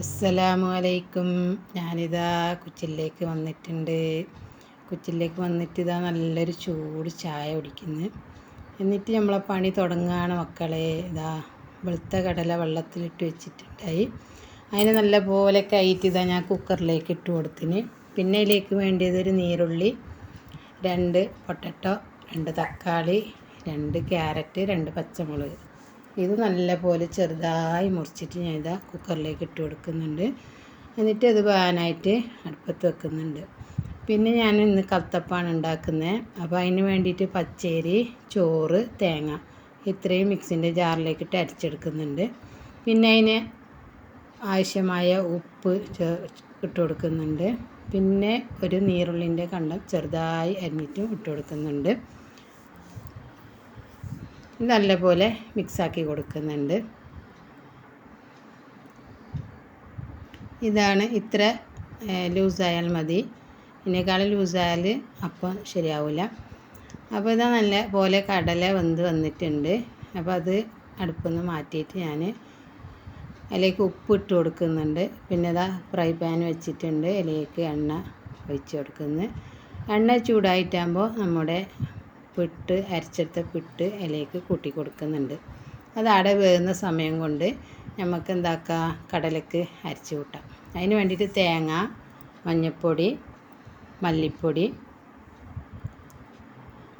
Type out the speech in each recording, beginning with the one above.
അസ്സലാമു അലൈക്കും. ഞാനിതാ കുച്ചിലേക്ക് വന്നിട്ടുണ്ട്. കുച്ചിലേക്ക് വന്നിട്ട് ഇതാ നല്ലൊരു ചൂട് ചായ കുടിക്കുന്നു. എന്നിട്ട് നമ്മളെ പണി തുടങ്ങുകയാണ് മക്കളെ. ഇതാ വെളുത്ത കടല വെള്ളത്തിലിട്ട് വെച്ചിട്ടുണ്ടായി. അതിന് നല്ല പോലെ കയറ്റി ഇതാ ഞാൻ കുക്കറിലേക്ക് ഇട്ട് കൊടുത്തിന്. പിന്നെ അതിലേക്ക് വേണ്ടിയത് ഒരു നീരുള്ളി രണ്ട് പൊട്ടറ്റോ രണ്ട് തക്കാളി രണ്ട് ക്യാരറ്റ് രണ്ട് പച്ചമുളക്. ഇത് നല്ലപോലെ ചെറുതായി മുറിച്ചിട്ട് ഞാൻ ഇതാ കുക്കറിലേക്ക് ഇട്ട് കൊടുക്കുന്നുണ്ട്. എന്നിട്ട് അത് പാനായിട്ട് അടുപ്പത്ത് വെക്കുന്നുണ്ട്. പിന്നെ ഞാൻ ഇന്ന് കത്തപ്പാണ് ഉണ്ടാക്കുന്നത് അപ്പോൾ അതിന് വേണ്ടിയിട്ട് പച്ചരി ചോറ് തേങ്ങ ഇത്രയും മിക്സിന്റെ ജാറിലേക്ക് ഇട്ട് അരച്ചെടുക്കുന്നുണ്ട്. പിന്നെ അതിന് ആവശ്യമായ ഉപ്പ് ഇട്ട് കൊടുക്കുന്നുണ്ട്. പിന്നെ ഒരു നീരുള്ളിന്റെ കണ്ടം ചെറുതായി അരിഞ്ഞിട്ടും ഇട്ട് കൊടുക്കുന്നുണ്ട്. നല്ലപോലെ മിക്സാക്കി കൊടുക്കുന്നുണ്ട്. ഇതാണ് ഇത്ര ലൂസായാൽ മതി. ഇതിനേക്കാളും ലൂസായാൽ അപ്പം ശരിയാവില്ല അപ്പോൾ ഇതാ നല്ല പോലെ കടല വെന്ത് വന്നിട്ടുണ്ട്. അപ്പോൾ അത് അടുപ്പിൽ നിന്ന് മാറ്റിയിട്ട് ഞാൻ അതിലേക്ക് ഉപ്പ് ഇട്ട് കൊടുക്കുന്നുണ്ട്. പിന്നെ ഇതാ ഫ്രൈ പാൻ വെച്ചിട്ടുണ്ട്. അതിലേക്ക് എണ്ണ ഒഴിച്ച് കൊടുക്കുന്നത് എണ്ണ ചൂടായിട്ടാകുമ്പോൾ നമ്മുടെ പിട്ട് അരച്ചെടുത്ത പിട്ട് ഇലയ്ക്ക് കൂട്ടി കൊടുക്കുന്നുണ്ട്. അത് അട വേകുന്ന സമയം കൊണ്ട് നമുക്ക് എന്താക്കാം? കടലക്ക് അരച്ച് കൂട്ടാം. അതിന് വേണ്ടിയിട്ട് തേങ്ങ മഞ്ഞൾപ്പൊടി മല്ലിപ്പൊടി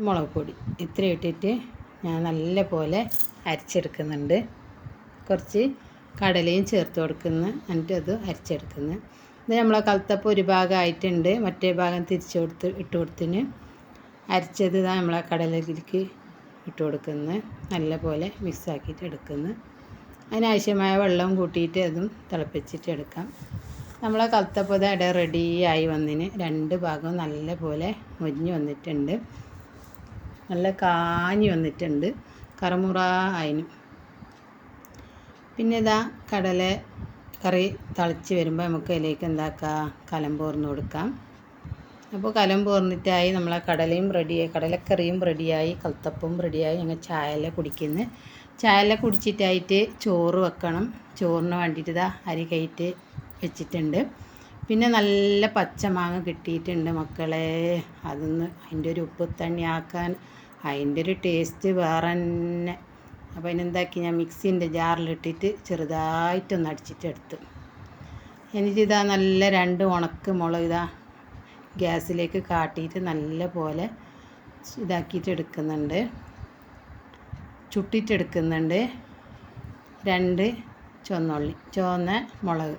മുളക് പൊടി ഇത്ര ഇട്ടിട്ട് ഞാൻ നല്ല പോലെ അരച്ചെടുക്കുന്നുണ്ട്. കുറച്ച് കടലയും ചേർത്ത് കൊടുക്കുന്നു. എന്നിട്ട് അത് അരച്ചെടുക്കുന്നു. ഇത് നമ്മളെ കലത്തപ്പം ഒരു ഭാഗമായിട്ടുണ്ട് മറ്റേ ഭാഗം തിരിച്ച് കൊടുത്ത് ഇട്ട് കൊടുത്തിന് അരച്ചത് ഇതാ നമ്മളെ കടലയിലേക്ക് ഇട്ട് കൊടുക്കുന്നത്. നല്ല പോലെ മിക്സാക്കിയിട്ട് എടുക്കുന്നു. അതിനാവശ്യമായ വെള്ളം കൂട്ടിയിട്ട് അതും തിളപ്പിച്ചിട്ട് എടുക്കാം. നമ്മളെ കലത്തപ്പത ഇട റെഡിയായി വന്നിന്. രണ്ട് ഭാഗവും നല്ല പോലെ മൊഞ്ഞ് വന്നിട്ടുണ്ട്. നല്ല കാഞ്ഞ് വന്നിട്ടുണ്ട്. കറമുറ അതിനും പിന്നെ ഇതാ കടല കറി തിളച്ച് വരുമ്പോൾ നമുക്ക് അതിലേക്ക് എന്താക്കാം? കലം പോർന്ന് കൊടുക്കാം. അപ്പോൾ കലം പോർന്നിട്ടായി നമ്മളെ കടലയും റെഡിയായി കടലക്കറിയും റെഡിയായി കൽത്തപ്പവും റെഡിയായി ഞങ്ങൾ ചായല കുടിക്കുന്നു. ചായല കുടിച്ചിട്ടായിട്ട് ചോറ് വെക്കണം. ചോറിന് വേണ്ടിയിട്ട് ഇതാ അരി കയറ്റ് വെച്ചിട്ടുണ്ട്. പിന്നെ നല്ല പച്ചമാങ്ങ കിട്ടിയിട്ടുണ്ട് മക്കളെ. അതൊന്ന് അതിന്റെ ഒരു ഉപ്പ് തണ്ണി ആക്കാൻ അതിന്റെ ഒരു ടേസ്റ്റ് വേറെ തന്നെ. അപ്പോൾ അതിനെന്താക്കി ഞാൻ മിക്സിന്റെ ജാറിലിട്ടിട്ട് ചെറുതായിട്ടൊന്ന് അടിച്ചിട്ടെടുത്തു. എനിക്കിതാ നല്ല രണ്ട് ഉണക്ക് മുളക് ഇതാ ഗ്യാസിലേക്ക് കാട്ടിയിട്ട് നല്ല പോലെ ഇതാക്കിയിട്ട് എടുക്കുന്നുണ്ട്. ചുട്ടിട്ടെടുക്കുന്നുണ്ട് രണ്ട് ചുവന്നുള്ളി ചുവന്ന മുളക്.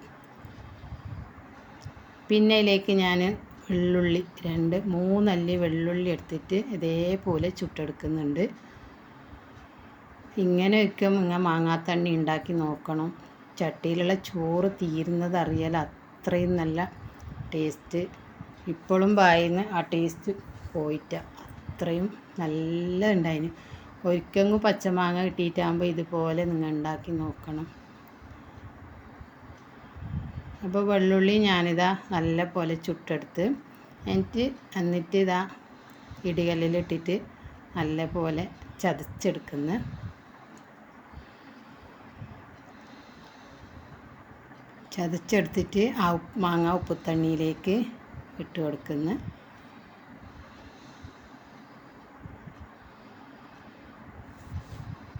പിന്നെ ഇതിലേക്ക് ഞാൻ വെള്ളുള്ളി രണ്ട് മൂന്നല്ലി വെള്ളുള്ളി എടുത്തിട്ട് ഇതേപോലെ ചുട്ടെടുക്കുന്നുണ്ട്. ഇങ്ങനെ വയ്ക്കും ഇങ്ങനെ മാങ്ങാത്തണ്ണി ഉണ്ടാക്കി നോക്കണം. ചട്ടിയിലുള്ള ചോറ് തീരുന്നത് അറിയാൽ അത്രയും നല്ല ടേസ്റ്റ് ഇപ്പോഴും വായിന്ന് ആ ടേസ്റ്റ് പോയിട്ട അത്രയും നല്ല ഉണ്ടായിന് ഒരിക്കലും പച്ചമാങ്ങ കിട്ടിയിട്ടാകുമ്പോൾ ഇതുപോലെ നിങ്ങൾ ഉണ്ടാക്കി നോക്കണം. അപ്പോൾ വെള്ളുള്ളി ഞാനിതാ നല്ല പോലെ ചുട്ടെടുത്ത് എന്നിട്ട് എന്നിട്ട് ഇതാ ഇടികല്ലിലിട്ടിട്ട് നല്ല പോലെ ചതച്ചെടുക്കുന്നു. ചതച്ചെടുത്തിട്ട് ആ മാങ്ങ ഉപ്പുത്തണ്ണിയിലേക്ക് ഇട്ട് കൊടുക്കുന്നു.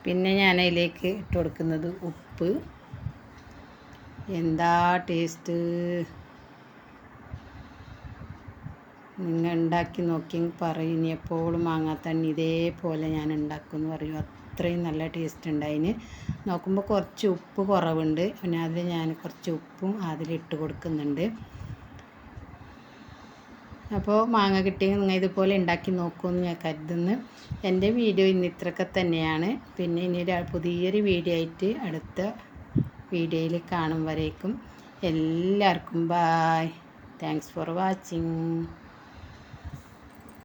പിന്നെ ഞാൻ അതിലേക്ക് ഇട്ട് കൊടുക്കുന്നത് ഉപ്പ്. എന്താ ടേസ്റ്റ് നിങ്ങൾ ഉണ്ടാക്കി നോക്കി പറയും. ഇനി എപ്പോഴും മാങ്ങാത്തണ്ണി ഇതേപോലെ ഞാൻ ഉണ്ടാക്കുമെന്ന് പറയും. അത്രയും നല്ല ടേസ്റ്റ് ഉണ്ടായിന് നോക്കുമ്പോൾ കുറച്ച് ഉപ്പ് കുറവുണ്ട്. പിന്നെ അതിൽ ഞാൻ കുറച്ച് ഉപ്പും അതിലിട്ട് കൊടുക്കുന്നുണ്ട്. അപ്പോൾ മാങ്ങ കിട്ടി നിങ്ങൾ ഇതുപോലെ ഉണ്ടാക്കി നോക്കുമെന്ന് ഞാൻ കരുതുന്നു. എന്റെ വീഡിയോ ഇന്ന് ഇത്രയൊക്കെ തന്നെയാണ്. പിന്നെ ഇനി പുതിയൊരു വീഡിയോ ആയിട്ട് അടുത്ത വീഡിയോയിൽ കാണും വരേക്കും. എല്ലാവർക്കും ബായ് താങ്ക്സ് ഫോർ വാച്ചിങ്